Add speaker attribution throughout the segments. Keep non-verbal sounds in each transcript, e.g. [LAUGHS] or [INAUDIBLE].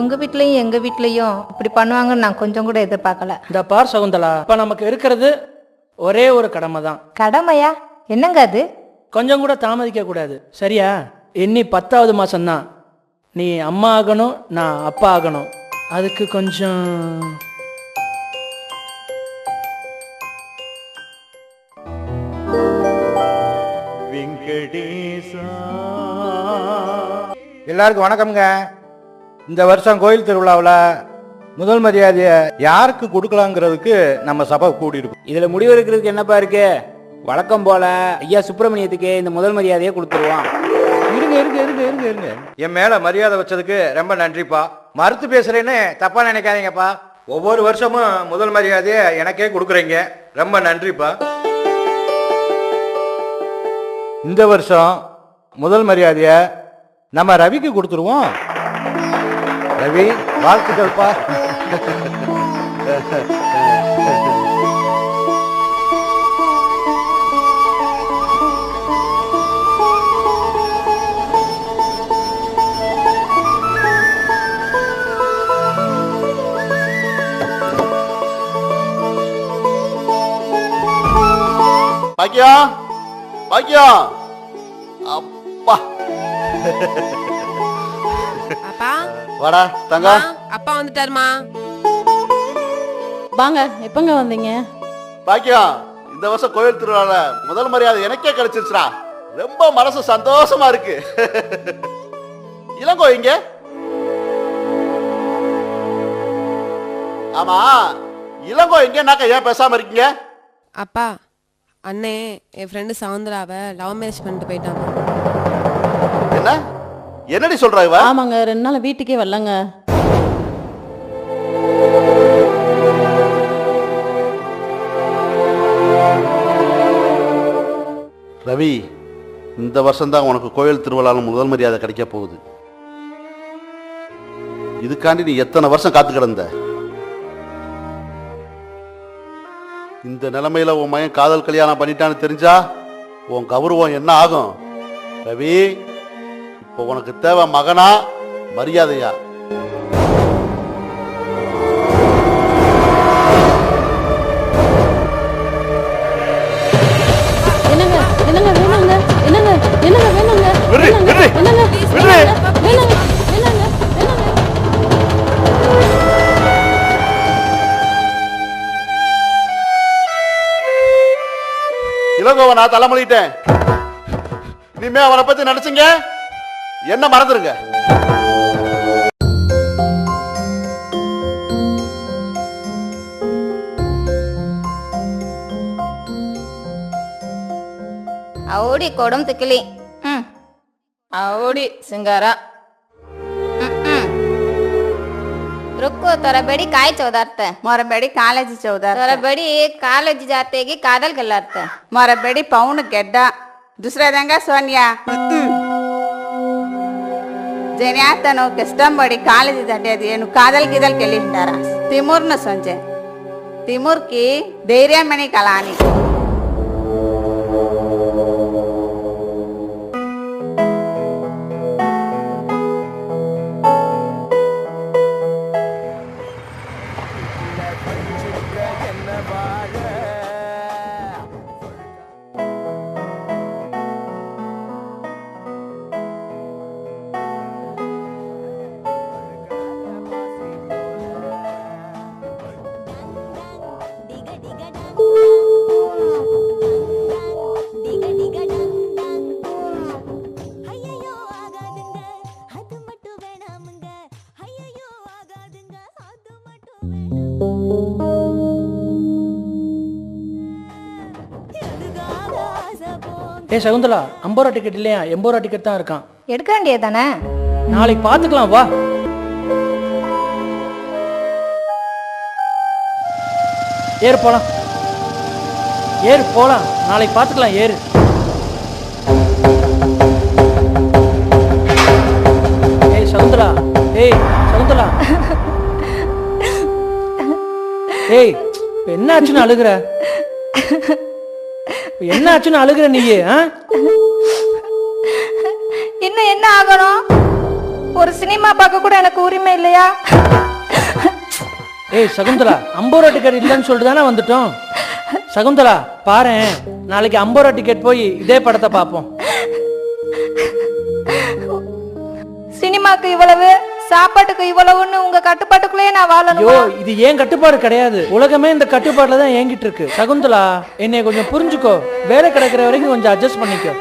Speaker 1: உங்க வீட்லயும் எங்க வீட்லயும் இப்படி பண்ணுவாங்கன்னு நான் கொஞ்சம் கூட எதிர்பார்க்கல.
Speaker 2: இந்த பார் சகுந்தலா இப்ப நமக்கு இருக்கிறது ஒரே ஒரு கடமை தான்
Speaker 1: கடமையா? என்னங்க அது?
Speaker 2: கொஞ்சம் கூட தாமதிக்க கூடாது. சரியா? இன்னி பத்தாவது மாசம்தான். நீ அம்மா ஆகணும் நான் அப்பா ஆகணும். அதுக்கு கொஞ்சம்
Speaker 3: எல்லாருக்கும் வணக்கம்ங்க. இந்த வருஷம் கோயில் திருவிழாவில் முதல் மரியாதையை யாருக்கு கொடுக்கலாங்கிறதுக்கு நம்ம சபை கூடியிருக்கோம்.
Speaker 4: இதுல முடிவெடுக்கிறதுக்கு என்னப்பா இருக்கு? வழக்கம் போல ஐயா சுப்பிரமணியத்துக்கு இந்த முதல் மரியாதையை கொடுத்துருவோம்.
Speaker 3: இருங்க இருங்க இருங்க இருங்க இருங்க. என் மேல மரியாதை வச்சதுக்கு ரொம்ப நன்றிப்பா. மறுத்து பேசுறேன்னு தப்பா நினைக்காதீங்கப்பா. ஒவ்வொரு வருஷமும் முதல் மரியாதையை எனக்கே கொடுக்குறீங்க. ரொம்ப நன்றிப்பா. இந்த வருஷம் முதல் மரியாதையை நம்ம ரவிக்கு கொடுத்துருவோம். ரவி வாழ்த்துக்கள்ப்பா.
Speaker 5: பாக்கியா? பாக்கியா? அப்பா.
Speaker 6: அப்பா
Speaker 5: வாடா தங்க
Speaker 6: அம்மா, அப்பா வந்துட்டாருமா.
Speaker 7: வாங்க எப்பங்க வந்தீங்க?
Speaker 5: பாக்கியம் இந்த வருஷம் கோயில் திருவிழால முதல் மரியாதை எனக்கே கிடைச்சிருச்சுடா. ரொம்ப மனசு சந்தோஷமா இருக்கு. இளங்கோ இங்க ஆமா இளங்கோ எங்கன்னாக்கா ஏன் பேசாம இருக்கீங்க?
Speaker 6: அப்பா அண்ணே என் ஃப்ரெண்டு சவுந்தராவை லவ் மேரேஜ் பண்ணிட்டு போயிட்டாங்க
Speaker 5: என்னடி சொல்ற இவ?
Speaker 7: ஆமாங்க ரெண்டு நாள் வீட்டுக்கே வரலங்க.
Speaker 5: ரவி இந்த வருஷம் தான் உனக்கு கோயில் திருவிழாவில் முதல் மரியாதை கிடைக்க போகுது. இதுக்காண்டி நீ எத்தனை வருஷம் காத்து கிடந்த? இந்த நிலைமையில உன் மகன் காதல் கல்யாணம் பண்ணிட்டான்னு தெரிஞ்சா உன் கௌரவம் என்ன ஆகும்? ரவி இப்போ உனக்கு தேவை மகனா மரியாதையா?
Speaker 7: என்னங்க என்னங்க வேணுங்க என்னங்க என்னங்க வேணுங்க
Speaker 5: விடு,
Speaker 7: என்னங்க
Speaker 5: விடு,
Speaker 7: என்னங்க
Speaker 5: விடு.
Speaker 7: வேணுங்க வேணுங்க என்னங்க என்னங்க
Speaker 5: இளங்கோவை நான் தலைமொழிட்டேன். இனிமே அவனை பத்தி நினைச்சீங்க. என்ன மறந்துருங்க
Speaker 1: அவுடி கொடும் திக்கிலி ம் அவுடி சிங்கார
Speaker 8: ರುಕ್ಕು ತೊರಬೇಡಿ ಕಾಯಿ ಚೌದಾರ್ತೆ
Speaker 1: ಮೊರಬೇಡಿ ಕಾಲೇಜಿ ಚೌದಾರ್ ತೊರಬೇಡಿ ಕಾಲೇಜಿ ಜಾತೆಗೆ ಕಾದಲ್
Speaker 8: ಗೆಲ್ಲಾರ್ತೆ ಮೊರಬೇಡಿ ಪೌನ್ ಗೆಡ್ಡ ದುಸರದಂಗ ಸೋನಿಯಾ ಜನೇ ಆತನು ಕಷ್ಟಂಬಡಿ ಕಾಲೇಜ್ ದಂಡೆ ಅದು ಏನು ಕಾದಲ್ ಗಿದಲ್ ಕೆಲಿಟ್ಟಾರ ತಿಮೂರ್ನ ಸಂಜೆ.
Speaker 9: ತಿಮೂರ್ಕಿ ಧೈರ್ಯ ಮನೆ
Speaker 2: ಕಲಾನಿ சகுந்தலா ஐம்பது ரூபா டிக்கெட் இல்லையா? எண்பது ரூபா டிக்கெட் தான் இருக்கான்.
Speaker 1: எடுக்க வேண்டியது தானே
Speaker 2: நாளைக்கு பார்த்துக்கலாம் வா. ஏறு போலாம். ஏறு போலாம். நாளைக்கு பார்த்துக்கலாம் ஏறு. ஏய் சகுந்தலா. ஏய் சகுந்தலா. [LAUGHS] ஏய் இப்ப என்ன ஆச்சுன்னு அழுகுற? என்ன ஆச்சுன்னு அழுகுற ஆ?
Speaker 1: இன்னும் என்ன ஆகணும்? ஒரு சினிமா பார்க்க கூட எனக்கு உரிமை இல்லையா?
Speaker 2: ஏய் சகுந்தலா ஐம்பது ரூபா டிக்கெட் இல்லைன்னு சொல்லிட்டு தானே வந்துட்டோம்? சகுந்தலா பாரேன் நாளைக்கு ஐம்பது ரூபா டிக்கெட் போய் இதே படத்தை பார்ப்போம்.
Speaker 1: சினிமாக்கு இவ்வளவு? சாப்பாட்டுக்கு இவ்வளவுன்னு உங்க கட்டுப்பாட்டுக்குள்ளேயே நான்
Speaker 2: ஐயோ
Speaker 1: வாழணும்
Speaker 2: இது ஏன் கட்டுப்பாடு கிடையாது? உலகமே இந்த கட்டுப்பாடுல தான் ஏங்கிட்டு இருக்கு. சகுந்தலா என்னை கொஞ்சம் புரிஞ்சுக்கோ. வேலை கிடைக்கிற வரைக்கும் கொஞ்சம் அட்ஜஸ்ட் பண்ணிக்கோ.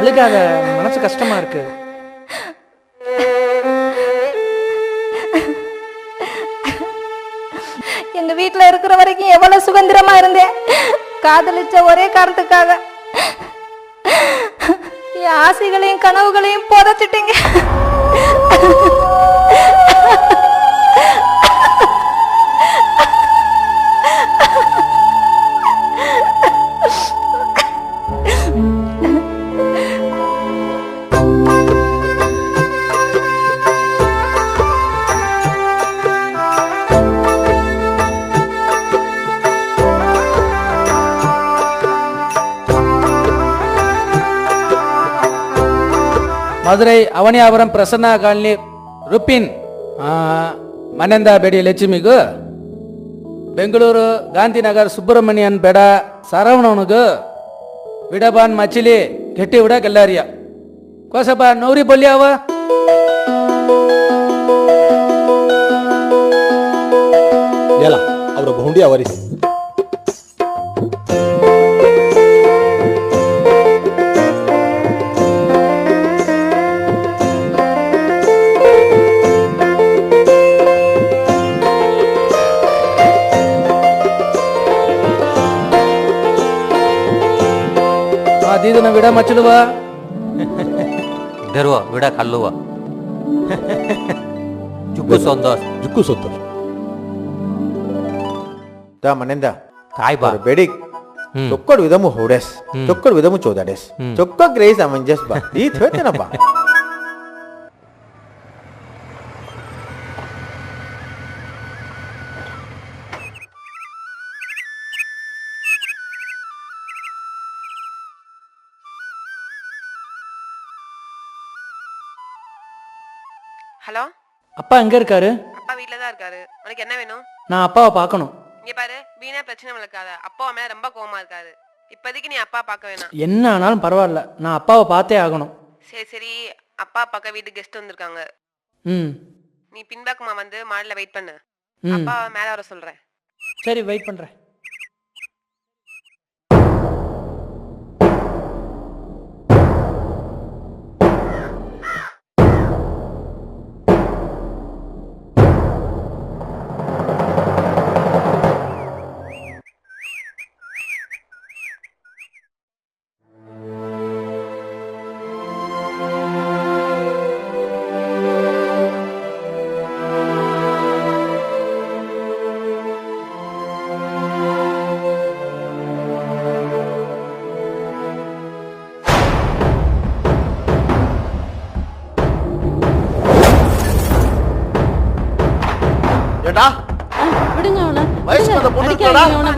Speaker 2: அழுகாத. மனசு கஷ்டமா இருக்கு.
Speaker 1: எங்க வீட்ல இருக்கிற வரைக்கும் எவ்வளவு சுதந்திரமா இருந்தேன். காதலிச்ச ஒரே காரணத்துக்காக. ஆசைகளையும் கனவுகளையும் புதைச்சிட்டீங்க.
Speaker 4: ಮಧುರೈ அவனியாபுரம் ಪ್ರಸನ್ನ ಕಾಲನಿ ರುಪಿನ್ ಆ, ಮನೆಯಿಂದ ಬೇಡಿ ಲಕ್ಷ್ಮಿಗೂ ಬೆಂಗಳೂರು ಗಾಂಧಿನಗರ್ ಸುಬ್ರಹ್ಮಣ್ಯನ್ ಬೇಡ ಸರವಣವನಿಗೂ ವಿಡಬಾನ್ ಮಚಿಲಿ ಗೆಟ್ಟಿ ವಿಡ ಗೆಲ್ಲಾರಿಯ. ಕೋಸಬ ನೌರಿ ಬೊಲ್ಯಾವ
Speaker 10: याला ಅವರ ಬಹುಂಡಿ ಅವರಿಸಿ
Speaker 4: ವಿಡ ಮಚ್ಚಲುವ
Speaker 11: ದೆರುವ ವಿಡ ಕಲ್ಲುವ ಚುಕ್ಕು ಸಂತೋಷ್
Speaker 10: ಜುಕ್ಕು ಸಂತೋಷ
Speaker 3: ತಾ ಮನೆಯಿಂದ
Speaker 11: ಕಾಯ್
Speaker 3: ಬಾ
Speaker 11: ಬೇಡಿ
Speaker 3: ಹ್ಮ್. ಚೊಕ್ಕಡ್ ವಿಧಮು
Speaker 11: ಹೊಡೆಸ್
Speaker 3: ಚೊಕ್ಕಡ್ ವಿಧಮು ಚೋದಾಡೆಸ್
Speaker 11: ಚೊಕ್ಕ
Speaker 3: ಗ್ರೇಸ್ ಅಮಂಜಸ್ ಬಾ ಈ ಥೇತನ ಬಾ
Speaker 6: ஹலோ?
Speaker 2: அப்பா எங்க இருக்காரு?
Speaker 6: அப்பா வீட்டில் தான் இருக்காரு. உனக்கு என்ன வேணும்?
Speaker 2: நான் அப்பாவை பார்க்கணும்.
Speaker 6: இங்க பாரு வீணா பிரச்சனை வளர்க்காத. அப்பா மேல ரொம்ப கோவமா இருக்காரு. இப்போதைக்கு நீ அப்பா பார்க்க வேணாம்.
Speaker 2: என்ன ஆனாலும் பரவாயில்ல. நான் அப்பாவை பார்த்தே ஆகணும்.
Speaker 6: சரி சரி. அப்பா பார்க்க வீட்டு கெஸ்ட் வந்திருக்காங்க.
Speaker 2: ம்.
Speaker 6: நீ பின்பக்கமா வந்து மாடில வெயிட் பண்ணு.
Speaker 2: ம்.
Speaker 6: அப்பா மேல வர சொல்றேன்.
Speaker 2: சரி வெயிட் பண்றேன்.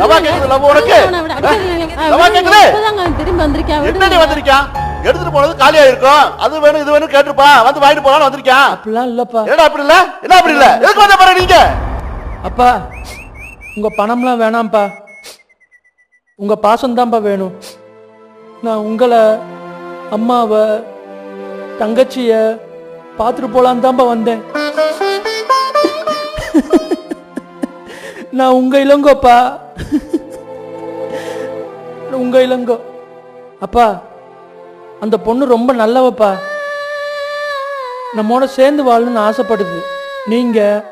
Speaker 5: லவா. கேக்குது, லவ் உனக்கு? லவா
Speaker 7: திரும்பி வந்திருக்கான்
Speaker 5: என்னடி எடுத்துட்டு போனது காலியா இருக்கும் அது வேணும் இது வேணும் கேட்டிருப்பா. வந்து வாங்கிட்டு போலான்னு வந்திருக்கான்
Speaker 2: அப்படிலாம் இல்லப்பா.
Speaker 5: ஏடா அப்படி இல்ல? என்ன அப்படி இல்ல? எதுக்கு வந்த பாரு நீங்க?
Speaker 2: அப்பா உங்க பணம்லாம் வேணாம்ப்பா. உங்க பாசம்தான்ப்பா வேணும். நான் உங்களை அம்மாவை தங்கச்சிய பார்த்துட்டு போலான்னு தான்ப்பா வந்தேன். நான் உங்க இளங்கோப்பா. உங்க இளங்கோ. அப்பா அந்த பொண்ணு ரொம்ப நல்லவப்பா. நம்மோட சேர்ந்து வாழணும்னு ஆசைப்படுது. நீங்க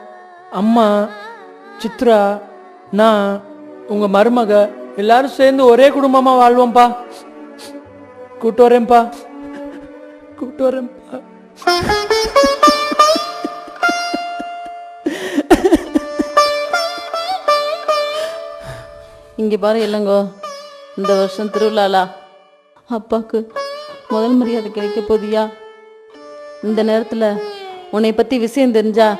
Speaker 2: அம்மா சித்ரா நான் உங்க மருமக எல்லாரும் சேர்ந்து ஒரே குடும்பமா வாழ்வோம்ப்பா. கூட்டு வரேன்ப்பா. கூட்டு வரேன்ப்பா.
Speaker 7: இங்க பாரு இல்லைங்கோ. இந்த வருஷம் திருவிழாலா. அப்பாக்கு முதல் மரியாதை கிடைக்க போதியா இந்த நேரத்துல உன்னை பத்தி விஷயம் தெரிஞ்சா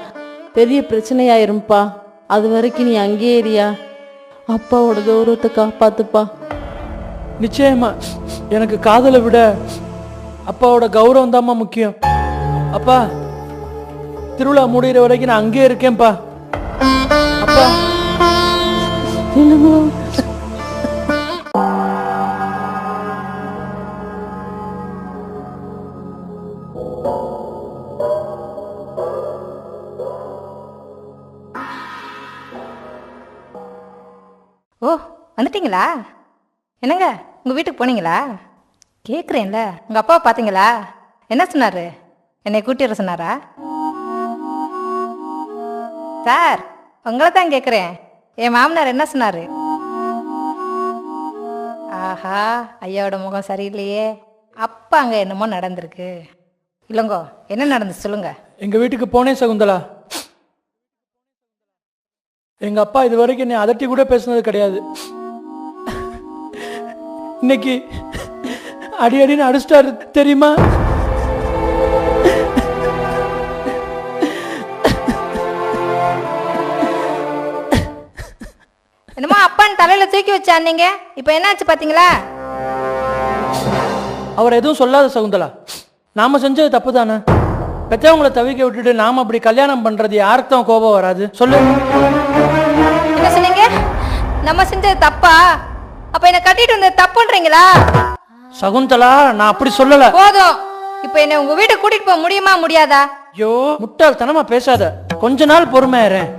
Speaker 7: பெரிய பிரச்சனையாயிரும்ப்பா அது வரைக்கும் நீ அங்கேயே இரியா அப்பாவோட கௌரவத்தை காப்பாத்துப்பா.
Speaker 2: நிச்சயமா. எனக்கு காதலை விட அப்பாவோட கௌரவம் தாம்மா முக்கியம். அப்பா திருவிழா முடிகிற வரைக்கும் நான் அங்கேயே இருக்கேன்ப்பா. அப்பா.
Speaker 1: வந்துட்டீங்களா என்னங்க உங்கள் வீட்டுக்கு போனீங்களா? கேட்குறேன்ல உங்கள் அப்பாவை பார்த்தீங்களா என்ன சொன்னார்? என்னை கூட்டிட சொன்னாரா? சார் உங்களை தான் கேட்குறேன் என் மாமனார் என்ன சொன்னார்? ஆஹா ஐயாவோட முகம் சரியில்லையே. அப்பா அங்கே என்னமோ நடந்திருக்கு. இல்லைங்கோ என்ன நடந்துச்சு சொல்லுங்க.
Speaker 2: எங்கள் வீட்டுக்கு போனேன் சகுந்தலா. எங்க அப்பா இது வரைக்கும் என்னை அதட்டி கூட பேசுனது கிடையாது. இன்னைக்கு அடி அடின்னு அடிச்சிட்டாரு தெரியுமா?
Speaker 1: என்னமோ அப்பான்னு தலையில தூக்கி வச்சா நீங்க. இப்போ என்னாச்சு பாத்தீங்களா?
Speaker 2: அவர் எதுவும் சொல்லாத சகுந்தலா. நாம செஞ்சது தப்பு தானே பெற்றவங்களை தவிக்க விட்டுட்டு நாம அப்படி கல்யாணம் பண்றது யாருக்கு தான் கோபம் வராது. சொல்லு.
Speaker 1: என்ன சொன்னீங்க? நம்ம செஞ்சது தப்பா? அப்ப என்ன கட்டிட்டு வந்தது தப்புன்றீங்களா?
Speaker 2: சகுந்தலா நான் அப்படி சொல்லல.
Speaker 1: போதும். இப்போ என்ன உங்க வீட்டுக்கு கூட்டிட்டு போக முடியுமா முடியாதா?
Speaker 2: ஐயோ முட்டாள்தனமா பேசாத. கொஞ்ச நாள் பொறுமையாயிரேன்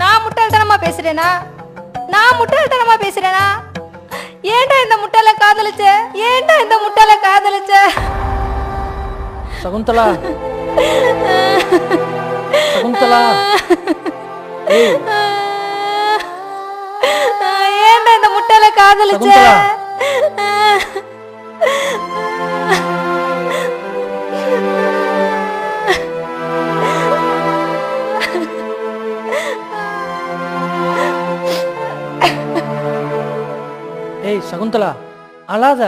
Speaker 1: நான் முட்டாள்தனமா பேசுறேனா? நான் முட்டாள்தனமா பேசுறேனா? ஏன்டா இந்த முட்டாள காதலிச்ச? ஏன்டா இந்த முட்டாள காதலிச்ச?
Speaker 2: சகுந்தலா. சகுந்தலா. ஏய்
Speaker 1: காதலிச்ச.
Speaker 2: ஏய் சகுந்தலா அழாத.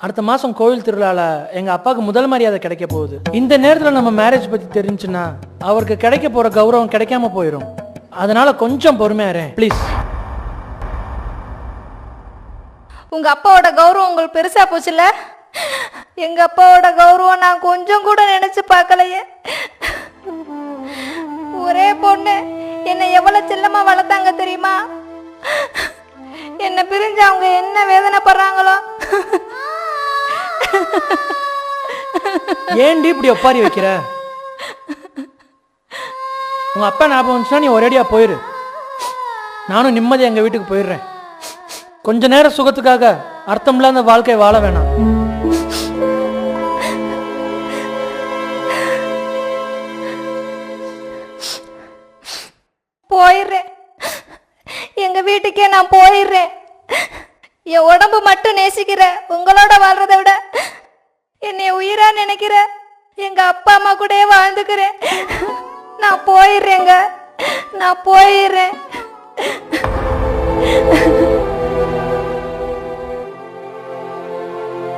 Speaker 2: அடுத்த மாசம் கோவில் திருவிழால எங்க அப்பாவுக்கு முதல் மரியாதை கிடைக்க போகுது. இந்த நேரத்துல நம்ம மேரேஜ் பத்தி தெரிஞ்சுன்னா அவருக்கு கிடைக்க போற கௌரவம் கிடைக்காம போயிடும் அதனால கொஞ்சம் பொறுமையாரேன் ப்ளீஸ்
Speaker 1: உங்க அப்பாவோட கௌரவம் உங்களுக்கு பெருசா போச்சுல்ல எங்க அப்பாவோட கௌரவம் நான் கொஞ்சம் கூட நினைச்சு பார்க்கலையே. ஒரே பொண்ணு என்னை எவ்வளவு செல்லமா வளர்த்தாங்க தெரியுமா? என்னை பிரிஞ்சு அவங்க என்ன வேதனைப்படுறாங்களோ?
Speaker 2: ஏன்டி இப்படி ஒப்பாரி வைக்கிற? உங்க அப்பா ஞாபகம் வந்துச்சுன்னா நீ ஒரேடியா போயிரு. நானும் நிம்மதி எங்க வீட்டுக்கு போயிடுறேன். கொஞ்ச நேரம் சுகத்துக்காக அர்த்தம் இல்லாத வாழ்க்கை வாழ வேணாம்.
Speaker 1: போயிடுறேன். எங்க வீட்டுக்கே நான் போயிடுறேன். என் உடம்பு மட்டும் நேசிக்கிற உங்களோட வாழ்றதை விட என்னை உயிரா நினைக்கிற எங்க அப்பா அம்மா கூடயே வாழ்ந்துக்கிறேன். நான் போயிடுறேங்க. நான் போயிடுறேன்.